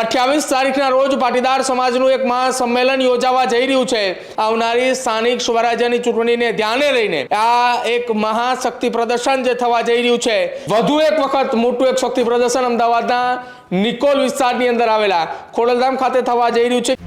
અઠ્યાવીસ તારીખના રોજ પાટીદાર સમાજનું એક મહાસંમેલન યોજાવા જઈ રહ્યું છે. આવનારી સ્થાનિક સ્વરાજ્યની ચૂંટણીને ધ્યાને લઈને આ એક મહાશક્તિ પ્રદર્શન જે થવા જઈ રહ્યું છે, વધુ એક વખત મોટું એક શક્તિ પ્રદર્શન અમદાવાદના નિકોલ વિસ્તારની અંદર આવેલા ખોડલધામ ખાતે થવા જઈ રહ્યું છે.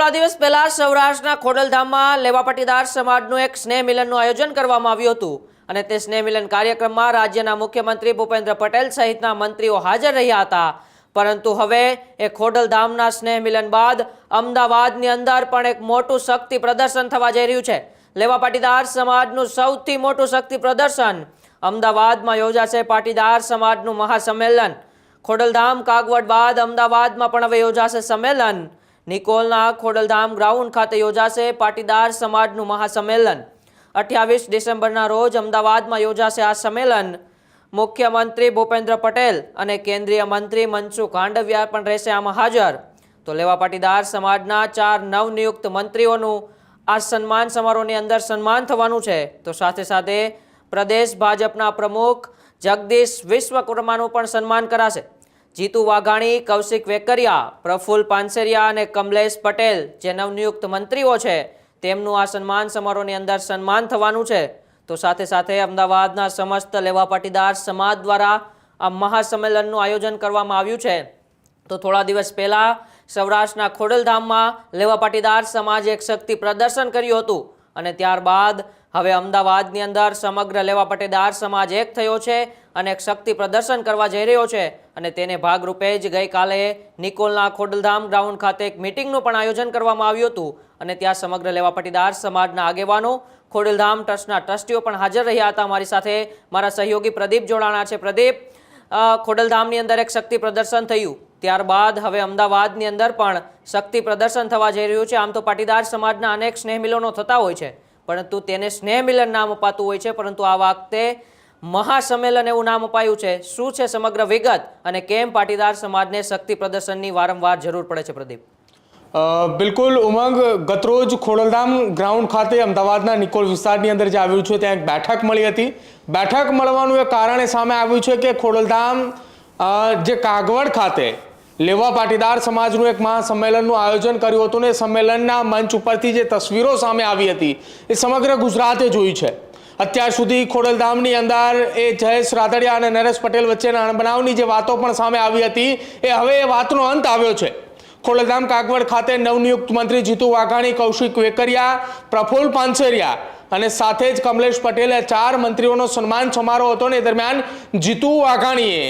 થોડા દિવસ પહેલા સૌરાષ્ટ્રના ખોડલધામમાં લેવા પાટીદાર સમાજનું એક સ્નેહ મિલનનું આયોજન કરવામાં આવ્યું હતું અને તે સ્નેહ મિલન કાર્યક્રમમાં રાજ્યના મુખ્યમંત્રી ભૂપેન્દ્ર પટેલ સહિતના મંત્રીઓ હાજર રહ્યા હતા. પરંતુ હવે એ ખોડલધામના સ્નેહ મિલન બાદ અમદાવાદની અંદર પણ એક મોટું શક્તિ પ્રદર્શન થવા જઈ રહ્યું છે. લેવા પાટીદાર સમાજનું સૌથી મોટું શક્તિ પ્રદર્શન અમદાવાદમાં યોજાશે પાટીદાર સમાજનું મહાસંમેલન. ખોડલધામ કાગવડ બાદ અમદાવાદમાં પણ હવે યોજાશે સંમેલન. નિકોલના ખોડલધામ ગ્રાઉન્ડ ખાતે યોજાશે પાટીદાર સમાજનું મહાસંમેલન. અઠ્યાવીસ ડિસેમ્બરના રોજ અમદાવાદમાં યોજાશે આ સંમેલન. મુખ્યમંત્રી ભૂપેન્દ્ર પટેલ અને કેન્દ્રીય મંત્રી મનસુખ માંડવિયા પણ રહેશે આમાં હાજર. તો લેવા પાટીદાર સમાજના ચાર નવનિયુક્ત મંત્રીઓનું આ સન્માન સમારોહની અંદર સન્માન થવાનું છે. તો સાથે સાથે પ્રદેશ ભાજપના પ્રમુખ જગદીશ વિશ્વકર્માનું પણ સન્માન કરાશે. જીતુ વાઘાણી, કૌશિક વેકરિયા, પ્રફુલ પાનસેરિયા અને કમલેશ પટેલ જે નવનિયુક્ત મંત્રીઓ છે, તેમનું આ સન્માન સમારોહની અંદર સન્માન થવાનું છે. તો સાથે સાથે અમદાવાદના સમસ્ત લેવા પાટીદાર સમાજ દ્વારા આ મહાસંમેલનનું આયોજન કરવામાં આવ્યું છે. તો થોડા દિવસ પહેલાં સૌરાષ્ટ્રના ખોડલધામમાં લેવા પાટીદાર સમાજે એક શક્તિ પ્રદર્શન કર્યું હતું અને ત્યારબાદ હવે અમદાવાદની અંદર સમગ્ર લેવા પટેદાર સમાજ એક થયો છે અને એક શક્તિ પ્રદર્શન કરવા જઈ રહ્યો છે અને તેને ભાગરૂપે જ ગઈકાલે નિકોલના ખોડલધામ ગ્રાઉન્ડ ખાતે એક મિટિંગનું પણ આયોજન કરવામાં આવ્યું હતું અને ત્યાં સમગ્ર લેવા પાટીદાર સમાજના આગેવાનો, ખોડલધામ ટ્રસ્ટના ટ્રસ્ટીઓ પણ હાજર રહ્યા હતા. મારી સાથે મારા સહયોગી પ્રદીપ જોડાણા છે. પ્રદીપ ખોડલધામની અંદર એક શક્તિ પ્રદર્શન થયું. ત્યારબાદ હવે અમદાવાદની અંદર પણ શક્તિ પ્રદર્શન થવા જઈ રહ્યું છે. આમ તો પાટીદાર સમાજના અનેક સ્નેહ મિલનો થતા હોય છે. પરંતુ તેને સ્નેહ મિલન નામ અપાતું હોય છે, પરંતુ આ વખતે મહાસંમેલન એવું નામ અપાયું છે. શું છે સમગ્ર વિગત? અને કેમ પાટીદાર સમાજને શક્તિ પ્રદર્શનની વારંવાર જરૂર પડે છે, પ્રદીપ? બિલકુલ, ઉમંગ, ગતરોજ ખોડલધામ ગ્રાઉન્ડ ખાતે અમદાવાદના નિકોલ વિસ્તારની અંદર જે આવ્યું છે, ત્યાં એક બેઠક મળી હતી. બેઠક મળવાનું એક કારણ એ સામે આવ્યું છે કે ખોડલધામ જે કાગવડ ખાતે લેવા પાટીદાર સમાજનું એક મહાસંમેલનનું આયોજન કર્યું હતું ને સંમેલનના મંચ ઉપરથી જે તસવીરો સામે આવી હતી, એ સમગ્ર ગુજરાતે જોઈ છે. અત્યાર સુધી ખોડલધામની અંદર એ જયેશ રાદડિયા અને નરેશ પટેલ વચ્ચેના અણબનાવની જે વાતો પણ સામે આવી હતી, એ હવે એ વાતનો અંત આવ્યો છે. ખોડલધામ કાગવડ ખાતે નવનિયુક્ત મંત્રી જીતુ વાઘાણી, કૌશિક વેકરિયા પ્રફુલ્લ પાનસેરિયા અને સાથે જ કમલેશ પટેલે ચાર મંત્રીઓનો સન્માન સમારોહ હતો ને દરમિયાન જીતુ વાઘાણીએ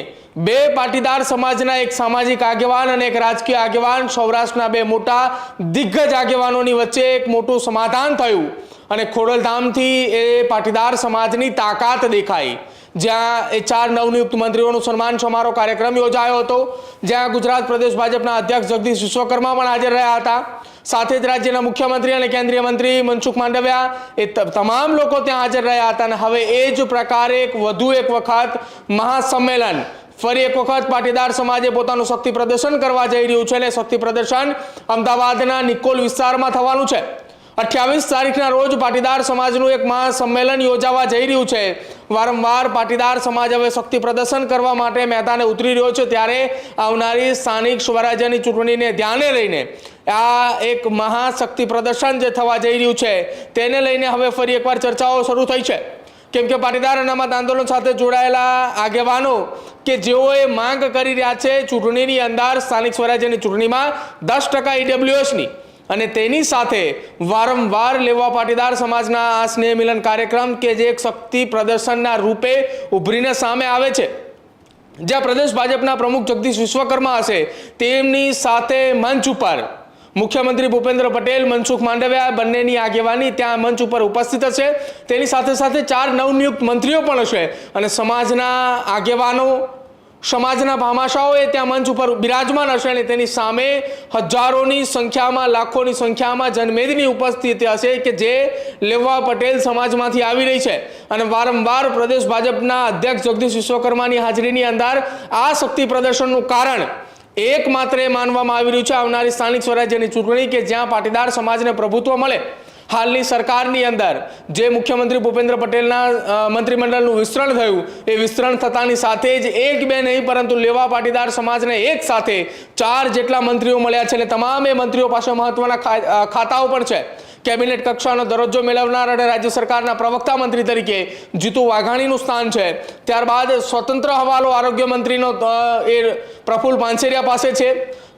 બે પાટીદાર સમાજના એક સામાજિક આગેવાન અને એક રાજકીય આગેવાન. સૌરાષ્ટ્રના બે મોટા દિગ્ગજ આગેવાનોની વચ્ચે એક મોટું સમાધાન થયું અને ખોડલધામથી એ પાટીદાર સમાજની તાકાત દેખાઈ. જ્યાં એ ચાર નવનિયુક્ત મંત્રીઓનું સન્માન સમારોહ કાર્યક્રમ યોજાયો હતો. જ્યાં ગુજરાત પ્રદેશ ભાજપના અધ્યક્ષ જગદીશ વિશ્વકર્મા પણ હાજર રહ્યા હતા. સાથે જ રાજ્યના મુખ્યમંત્રી અને કેન્દ્રીય મંત્રી મનસુખ માંડવિયા એ તમામ લોકો ત્યાં હાજર રહ્યા હતા અને હવે એ જ પ્રકારે એક વધુ એક વખત મહાસંમેલન ફરી એક વખત પાટીદાર સમાજે પોતાનું શક્તિ પ્રદર્શન કરવા જઈ રહ્યું છે અને શક્તિ પ્રદર્શન અમદાવાદના નિકોલ વિસ્તારમાં થવાનું છે. અઠ્યાવીસ તારીખના રોજ પાટીદાર સમાજનું એક મહાસંમેલન યોજાવા જઈ રહ્યું છે. વારંવાર પાટીદાર સમાજ હવે શક્તિ પ્રદર્શન કરવા માટે મેદાને ઉતરી રહ્યો છે. ત્યારે આવનારી સ્થાનિક સ્વરાજ્યની ચૂંટણીને ધ્યાને લઈને આ એક મહાશક્તિ પ્રદર્શન જે થવા જઈ રહ્યું છે, તેને લઈને હવે ફરી એકવાર ચર્ચાઓ શરૂ થઈ છે. કેમ કે પાટીદાર અનામત આંદોલન સાથે જોડાયેલા આગેવાનો કે જેઓએ માંગ કરી રહ્યા છે ચૂંટણીની અંદર સ્થાનિક સ્વરાજ્યની ચૂંટણીમાં દસ ટકા ઈડબ્લ્યુએસની. અને તેની સાથે વારંવાર લેવા પાટીદાર સમાજના આ સ્નેહ મિલન કાર્યક્રમ કે જે એક શક્તિ પ્રદર્શનના રૂપે ઉભરીને સામે આવે છે. જ્યાં પ્રદેશ ભાજપના પ્રમુખ જગદીશ વિશ્વકર્મા હશે તેમની સાથે મંચ ઉપર મુખ્યમંત્રી ભૂપેન્દ્ર પટેલ, મનસુખ માંડવિયા બંનેની આગેવાની ત્યાં મંચ ઉપર ઉપસ્થિત હશે. તેની સાથે સાથે ચાર નવનિયુક્ત મંત્રીઓ પણ હશે અને સમાજના આગેવાનો, સમાજના ભામાશાઓ એ ત્યાં મંચ ઉપર બિરાજમાન હશે અને તેની સામે હજારોની સંખ્યામાં, લાખોની સંખ્યામાં જનમેદની ઉપસ્થિતિ હશે કે જે લેવા પટેલ સમાજમાંથી આવી રહી છે. અને વારંવાર પ્રદેશ ભાજપના અધ્યક્ષ જગદીશ વિશ્વકર્માની હાજરીની અંદર આ શક્તિ પ્રદર્શનનું કારણ એકમાત્ર એ માનવામાં આવી રહ્યું છે આવનારી સ્થાનિક સ્વરાજ્યની ચૂંટણી કે જ્યાં પાટીદાર સમાજને પ્રભુત્વ મળે. હાલની સરકારની અંદર જે મુખ્યમંત્રી ભૂપેન્દ્ર પટેલના મંત્રીમંડળનું વિસ્તરણ થયું, એ વિસ્તરણ થતાની સાથે જ એક બે નહીં, પરંતુ લેવા પાટીદાર સમાજને એક સાથે ચાર જેટલા મંત્રીઓ મળ્યા છે અને તમામ મંત્રીઓ પાસે મહત્વના ખાતાઓ પણ છે. કેબિનેટ કક્ષાનો દરજ્જો મેળવનાર અને રાજ્ય સરકારના પ્રવક્તા મંત્રી તરીકે જીતુ વાઘાણીનું સ્થાન છે. ત્યારબાદ સ્વતંત્ર હવાલો આરોગ્ય મંત્રીનો એ પ્રફુલ્લ પાનસેરિયા પાસે છે.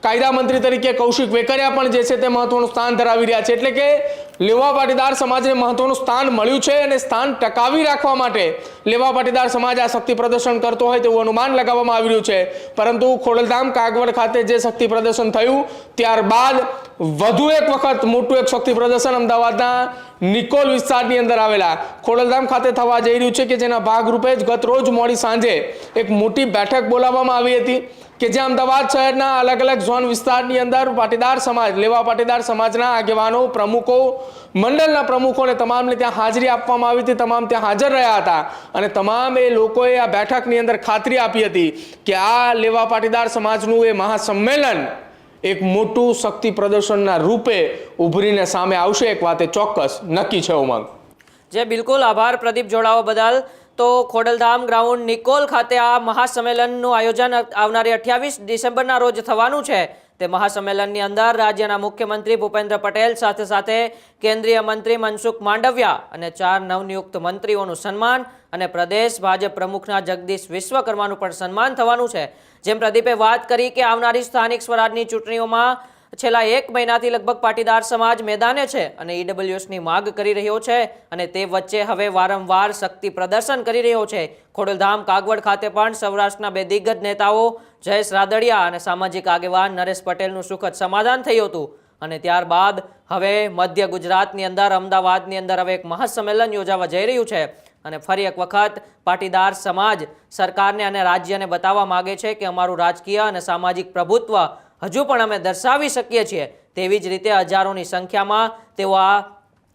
કાયદા મંત્રી તરીકે કૌશિક વેકરિયા પણ જે છે તે મહત્વનું સ્થાન ધરાવી રહ્યા છે. એટલે કે લેવા પાટીદાર સમાજને મહત્વનું સ્થાન મળ્યું છે અને સ્થાન ટકાવી રાખવા માટે લેવા પાટીદાર સમાજ આ શક્તિ પ્રદર્શન કરતો હોય તેવું અનુમાન લગાવવામાં આવી રહ્યું છે. પરંતુ ખોડલધામ કાગવડ ખાતે જે શક્તિ પ્રદર્શન થયું, ત્યારબાદ વધુ એક વખત મોટું એક શક્તિ પ્રદર્શન અમદાવાદના નિકોલ વિસ્તારની અંદર આવેલા ખોડલધામ ખાતે થવા જઈ રહ્યું છે કે જેના ભાગરૂપે જ ગત રોજ મોડી સાંજે એક મોટી બેઠક બોલાવવામાં આવી હતી કે જે અમદાવાદ શહેરના અલગ અલગ ઝોન વિસ્તારની અંદર પાટીદાર સમાજ, લેવા પાટીદાર સમાજના આગેવાનો, પ્રમુખો મંડળના પ્રમુખોને તમામને ત્યાં હાજરી આપવામાં આવી હતી, તમામ ત્યાં હાજર રહ્યા હતા. અને તમામ એ લોકોએ આ બેઠકની અંદર ખાતરી આપી હતી કે આ લેવા પાટીદાર સમાજનું એ મહાસંમેલન એક મોટું શક્તિ પ્રદર્શનના રૂપે ઉભરીને સામે આવશે. એક વાતે ચોક્કસ નક્કી છે ઉમંગ. જે બિલકુલ આભાર પ્રદીપ જોડાવા બદલ. તો ખોડલધામ ગ્રાઉન્ડ નિકોલ ખાતે આ મહાસંમેલનનું આયોજન આવનારી અઠ્યાવીસ ડિસેમ્બરના રોજ થવાનું છે. તે મહાસંમેલનની અંદર રાજ્યના મુખ્યમંત્રી ભૂપેન્દ્ર પટેલ સાથે સાથે કેન્દ્રીય મંત્રી મનસુખ માંડવિયા અને ચાર નવનિયુક્ત મંત્રીઓનું સન્માન અને પ્રદેશ ભાજપ પ્રમુખના જગદીશ વિશ્વકર્માનું પણ સન્માન થવાનું છે. જેમ પ્રદીપે વાત કરી કે આવનારી સ્થાનિક સ્વરાજની ચૂંટણીઓમાં છેલ્લા એક મહિનાથી લગભગ પાટીદાર સમાજ મેદાને છે અને ઈડબ્લ્યુએસની માગ કરી રહ્યો છે અને તે વચ્ચે હવે વારંવાર શક્તિ પ્રદર્શન કરી રહ્યો છે. ખોડલધામ, કાગવડ ખાતે પણ સૌરાષ્ટ્રના બે દિગ્ગજ નેતાઓ, જયેશ રાદડિયા અને સામાજિક આગેવાન નરેશ પટેલનું સુખદ સમાધાન થયું હતું. અને ત્યારબાદ હવે મધ્ય ગુજરાતની અંદર, અમદાવાદની અંદર હવે એક મહાસંમેલન યોજાવા જઈ રહ્યું છે. અને ફરી એક વખત પાટીદાર સમાજ સરકારને અને રાજ્યને બતાવવા માગે છે કે અમારું રાજકીય અને સામાજિક પ્રભુત્વ હજુ પણ અમે દર્શાવી શકીએ છીએ. તેવી જ રીતે હજારોની સંખ્યામાં તેઓ આ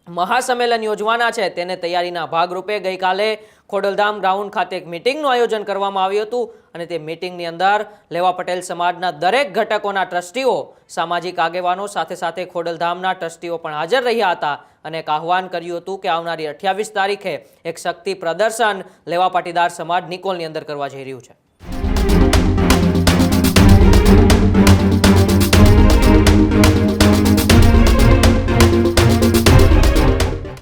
મહાસંમેલન યોજવાના છે. તેને તૈયારીના ભાગરૂપે ગઈકાલે ખોડલધામ ગ્રાઉન્ડ ખાતે એક મિટિંગનું આયોજન કરવામાં આવ્યું હતું અને તે મિટિંગની અંદર લેવા પટેલ સમાજના દરેક ઘટકોના ટ્રસ્ટીઓ, સામાજિક આગેવાનો સાથે સાથે ખોડલધામના ટ્રસ્ટીઓ પણ હાજર રહ્યા હતા અને એક આહવાન કર્યું હતું કે આવનારી અઠ્યાવીસ તારીખે એક શક્તિ પ્રદર્શન લેવા પાટીદાર સમાજ નિકોલની અંદર કરવા જઈ રહ્યું છે.